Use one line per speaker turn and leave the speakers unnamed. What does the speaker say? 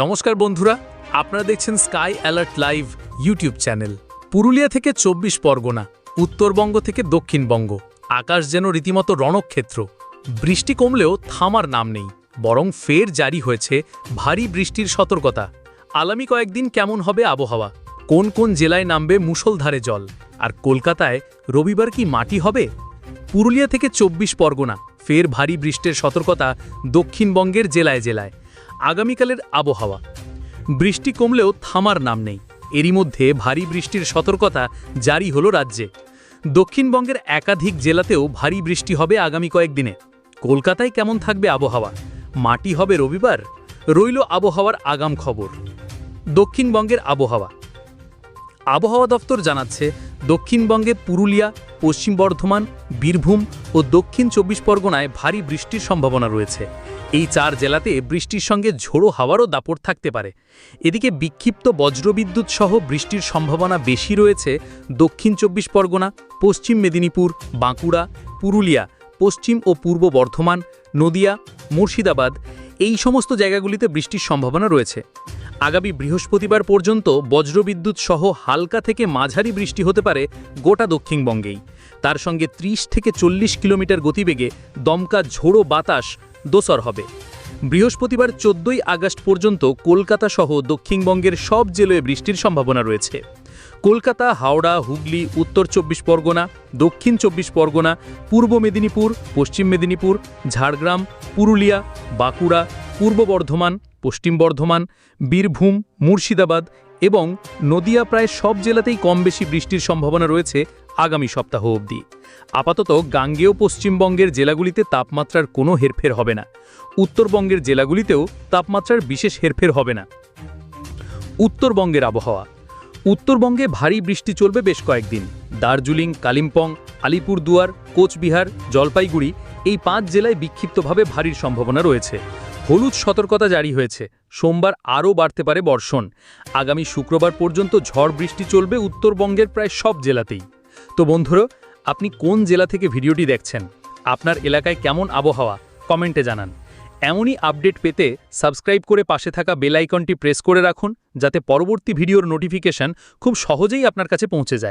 নমস্কার বন্ধুরা আপনারা দেখছেন sky alert live YouTube channel Purulia থেকে চব্বিশ পরগনা উত্তরবঙ্গ থেকে দক্ষিণবঙ্গ আকাশ যেন রীতিমতো রণক্ষেত্র বৃষ্টি কমলেও থামার নাম নেই বরং ফের জারি হয়েছে ভারী বৃষ্টির সতর্কতা আলামী কয়েকদিন কেমন হবে আবহাওয়া কোন কোন জেলায় নামবে মুসলধারে জল আর কলকাতায় রবিবার কি মাটি হবে পুরুলিয়া থেকে চব্বিশ পরগনা ফের ভারী বৃষ্টির সতর্কতা দক্ষিণবঙ্গের জেলায় জেলায় আগামীকালের আবহাওয়া বৃষ্টি কমলেও থামার নাম নেই এরই মধ্যে ভারী বৃষ্টির সতর্কতা জারি হল রাজ্যে দক্ষিণবঙ্গের একাধিক জেলাতেও ভারী বৃষ্টি হবে আগামী কয়েকদিনে কলকাতায় কেমন থাকবে আবহাওয়া মাটি হবে রবিবার রইল আবহাওয়ার আগাম খবর দক্ষিণবঙ্গের আবহাওয়া আবহাওয়া দপ্তর জানাচ্ছে দক্ষিণবঙ্গে পুরুলিয়া পশ্চিম বর্ধমান বীরভূম ও দক্ষিণ চব্বিশ পরগনায় ভারী বৃষ্টির সম্ভাবনা রয়েছে এই চার জেলাতে বৃষ্টির সঙ্গে ঝোড়ো হাওয়ারও দাপট থাকতে পারে এদিকে বিক্ষিপ্ত বজ্রবিদ্যুৎ সহ বৃষ্টির সম্ভাবনা বেশি রয়েছে দক্ষিণ চব্বিশ পরগনা পশ্চিম মেদিনীপুর বাঁকুড়া পুরুলিয়া পশ্চিম ও পূর্ব বর্ধমান নদিয়া মুর্শিদাবাদ এই সমস্ত জায়গাগুলিতে বৃষ্টির সম্ভাবনা রয়েছে আগামী বৃহস্পতিবার পর্যন্ত বজ্রবিদ্যুৎ সহ হালকা থেকে মাঝারি বৃষ্টি হতে পারে গোটা দক্ষিণবঙ্গেই তার সঙ্গে ৩০ থেকে চল্লিশ কিলোমিটার গতিবেগে দমকা ঝোড়ো বাতাস দোসর হবে বৃহস্পতিবার চোদ্দই আগস্ট পর্যন্ত কলকাতা সহ দক্ষিণবঙ্গের সব জেলায় বৃষ্টির সম্ভাবনা রয়েছে কলকাতা হাওড়া হুগলি উত্তর চব্বিশ পরগনা দক্ষিণ চব্বিশ পরগনা পূর্ব মেদিনীপুর পশ্চিম মেদিনীপুর ঝাড়গ্রাম পুরুলিয়া বাঁকুড়া পূর্ব বর্ধমান পশ্চিম বর্ধমান বীরভূম মুর্শিদাবাদ এবং নদিয়া প্রায় সব জেলাতেই কম বেশি বৃষ্টির সম্ভাবনা রয়েছে আগামী সপ্তাহ অবধি আপাতত গাঙ্গেয় পশ্চিমবঙ্গের জেলাগুলিতে তাপমাত্রার কোনো হেরফের হবে না উত্তরবঙ্গের জেলাগুলিতেও তাপমাত্রার বিশেষ হেরফের হবে না উত্তরবঙ্গের আবহাওয়া উত্তরবঙ্গে ভারী বৃষ্টি চলবে বেশ কয়েকদিন দার্জিলিং কালিম্পং আলিপুরদুয়ার কোচবিহার জলপাইগুড়ি এই পাঁচ জেলায় বিক্ষিপ্তভাবে ভারীর সম্ভাবনা রয়েছে হলুদ সতর্কতা জারি হয়েছে সোমবার আরও বাড়তে পারে বর্ষণ আগামী শুক্রবার পর্যন্ত ঝড় বৃষ্টি চলবে উত্তরবঙ্গের প্রায় সব জেলাতেই তো বন্ধুরা আপনি কোন জেলা থেকে ভিডিওটি দেখছেন আপনার এলাকায় কেমন আবহাওয়া কমেন্টে জানান এমনই আপডেট পেতে সাবস্ক্রাইব করে পাশে থাকা বেল আইকনটি প্রেস করে রাখুন যাতে পরবর্তী ভিডিওর নোটিফিকেশন খুব সহজেই আপনার কাছে পৌঁছে যায়